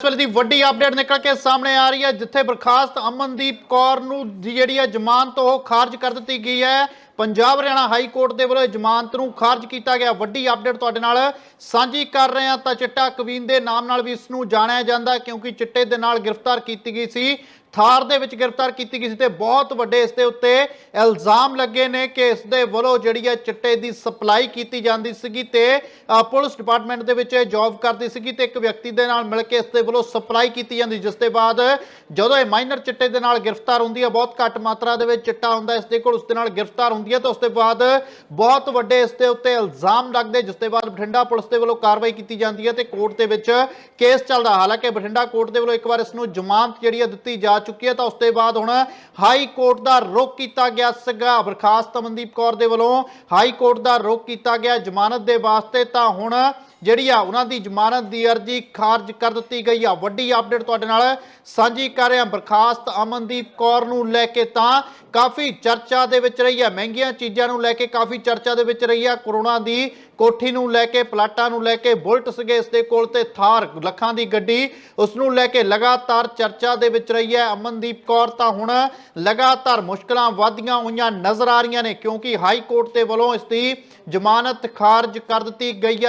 ਇਸ ਵੇਲੇ ਦੀ ਵੱਡੀ ਅਪਡੇਟ ਨਿਕਲ ਕੇ ਸਾਹਮਣੇ ਆ ਰਹੀ ਹੈ, ਜਿੱਥੇ ਬਰਖਾਸਤ ਅਮਨਦੀਪ ਕੌਰ ਨੂੰ ਦੀ ਜਿਹੜੀ ਹੈ, ਜ਼ਮਾਨਤ ਉਹ ਖਾਰਜ ਕਰ ਦਿੱਤੀ ਗਈ ਹੈ। ਪੰਜਾਬ ਹਰਿਆਣਾ ਹਾਈ ਕੋਰਟ ਦੇ ਵੱਲੋਂ ਜ਼ਮਾਨਤ ਨੂੰ ਖਾਰਜ ਕੀਤਾ ਗਿਆ। ਵੱਡੀ ਅਪਡੇਟ ਤੁਹਾਡੇ ਨਾਲ ਸਾਂਝੀ ਕਰ ਰਹੇ ਹਾਂ ਤਾਂ ਚਿੱਟਾ ਕਵੀਨ ਦੇ ਨਾਮ ਨਾਲ ਵੀ ਇਸ ਨੂੰ ਜਾਣਿਆ ਜਾਂਦਾ ਕਿਉਂਕਿ ਚਿੱਟੇ ਦੇ ਨਾਲ ਗ੍ਰਿਫਤਾਰ ਕੀਤੀ ਗਈ ਸੀ, ਥਾਰ ਦੇ ਵਿੱਚ ਗ੍ਰਿਫਤਾਰ ਕੀਤੀ ਗਈ ਸੀ ਤੇ ਬਹੁਤ ਵੱਡੇ ਇਸ ਦੇ ਉੱਤੇ ਇਲਜ਼ਾਮ ਲੱਗੇ ਨੇ ਕਿ ਇਸ ਦੇ ਵੱਲੋਂ ਜਿਹੜੀ ਹੈ ਚਿੱਟੇ ਦੀ ਸਪਲਾਈ ਕੀਤੀ ਜਾਂਦੀ ਸੀਗੀ ਤੇ ਪੁਲਿਸ ਡਿਪਾਰਟਮੈਂਟ ਦੇ ਵਿੱਚ ਜੌਬ ਕਰਦੀ ਸੀਗੀ ਤੇ ਇੱਕ ਵਿਅਕਤੀ ਦੇ ਨਾਲ ਮਿਲ ਕੇ ਇਸ ਦੇ ਵੱਲੋਂ ਸਪਲਾਈ ਕੀਤੀ ਜਾਂਦੀ, ਜਿਸ ਦੇ ਬਾਅਦ ਜਦੋਂ ਇਹ ਮਾਈਨਰ ਚਿੱਟੇ ਦੇ ਨਾਲ ਗ੍ਰਿਫਤਾਰ ਹੁੰਦੀ ਹੈ, ਬਹੁਤ ਘੱਟ ਮਾਤਰਾ ਦੇ ਵਿੱਚ ਚਿੱਟਾ ਹੁੰਦਾ ਇਸ ਦੇ ਕੋਲ ਉਸ ਦੇ ਨਾਲ ਗ੍ਰਿਫਤਾਰ ਹੁੰਦੀ ਹੈ ਤਾਂ ਉਸ ਦੇ ਬਾਅਦ ਬਹੁਤ ਵੱਡੇ ਇਸ ਦੇ ਉੱਤੇ ਇਲਜ਼ਾਮ ਲੱਗਦੇ, ਜਿਸ ਦੇ ਬਾਅਦ ਬਠਿੰਡਾ ਪੁਲਿਸ ਦੇ ਵੱਲੋਂ ਕਾਰਵਾਈ ਕੀਤੀ ਜਾਂਦੀ ਹੈ ਤੇ ਕੋਰਟ ਦੇ ਵਿੱਚ ਕੇਸ ਚੱਲਦਾ। ਹਾਲਾਂਕਿ ਬਠਿੰਡਾ ਕੋਰਟ ਦੇ ਵੱਲੋਂ ਇੱਕ ਵਾਰ ਇਸ ਨੂੰ ਜ਼ਮਾਨਤ ਜਿਹੜੀ ਹੈ ਦਿੱਤੀ ਜਾ ਚੁੱਕੀ ਹੈ ਤਾਂ ਉਸ ਤੋਂ ਬਾਅਦ ਹੁਣ ਹਾਈ ਕੋਰਟ ਦਾ ਰੁਖ ਕੀਤਾ ਗਿਆ ਸੀਗਾ। ਬਰਖਾਸਤ ਅਮਨਦੀਪ ਕੌਰ ਦੇ ਵੱਲੋਂ ਹਾਈ ਕੋਰਟ ਦਾ ਰੁਖ ਕੀਤਾ ਗਿਆ ਜ਼ਮਾਨਤ ਦੇ ਵਾਸਤੇ ਤਾਂ ਹੁਣ ਜਿਹੜੀ ਆ ਉਹਨਾਂ ਦੀ ਜ਼ਮਾਨਤ ਦੀ ਅਰਜ਼ੀ ਖਾਰਜ ਕਰ ਦਿੱਤੀ ਗਈ ਆ। ਵੱਡੀ ਅਪਡੇਟ ਤੁਹਾਡੇ ਨਾਲ ਸਾਂਝੀ ਕਰ ਰਿਹਾ। ਬਰਖਾਸਤ ਅਮਨਦੀਪ ਕੌਰ ਨੂੰ ਲੈ ਕੇ ਤਾਂ ਕਾਫੀ ਚਰਚਾ ਦੇ ਵਿੱਚ ਰਹੀ ਹੈ ਮਹਿੰਗੀਆਂ ਚੀਜ਼ਾਂ ਨੂੰ ਲੈ ਕੇ ਕਾਫੀ ਚਰਚਾ ਦੇ ਵਿੱਚ ਰਹੀ ਆ। ਕਰੋਨਾ ਦੀ ਕੋਠੀ ਨੂੰ ਲੈ ਕੇ, ਪਲਾਟਾਂ ਨੂੰ ਲੈ ਕੇ, ਬੁਲਟ ਸੀਗੇ ਇਸ ਦੇ ਕੋਲ ਤੇ ਥਾਰ, ਲੱਖਾਂ ਦੀ ਗੱਡੀ ਉਸ ਨੂੰ ਲੈ ਕੇ ਲਗਾਤਾਰ ਚਰਚਾ ਦੇ ਵਿੱਚ ਰਹੀ ਹੈ ਅਮਨਦੀਪ ਕੌਰ ਤਾਂ ਹੁਣ ਲਗਾਤਾਰ ਮੁਸ਼ਕਲਾਂ ਵਧਦੀਆਂ ਹੋਈਆਂ ਨਜ਼ਰ ਆ ਰਹੀਆਂ ਨੇ, ਕਿਉਂਕਿ ਹਾਈ ਕੋਰਟ ਦੇ ਵੱਲੋਂ ਇਸ ਦੀ ਜ਼ਮਾਨਤ ਖਾਰਜ ਕਰ ਦਿੱਤੀ ਗਈ ਹੈ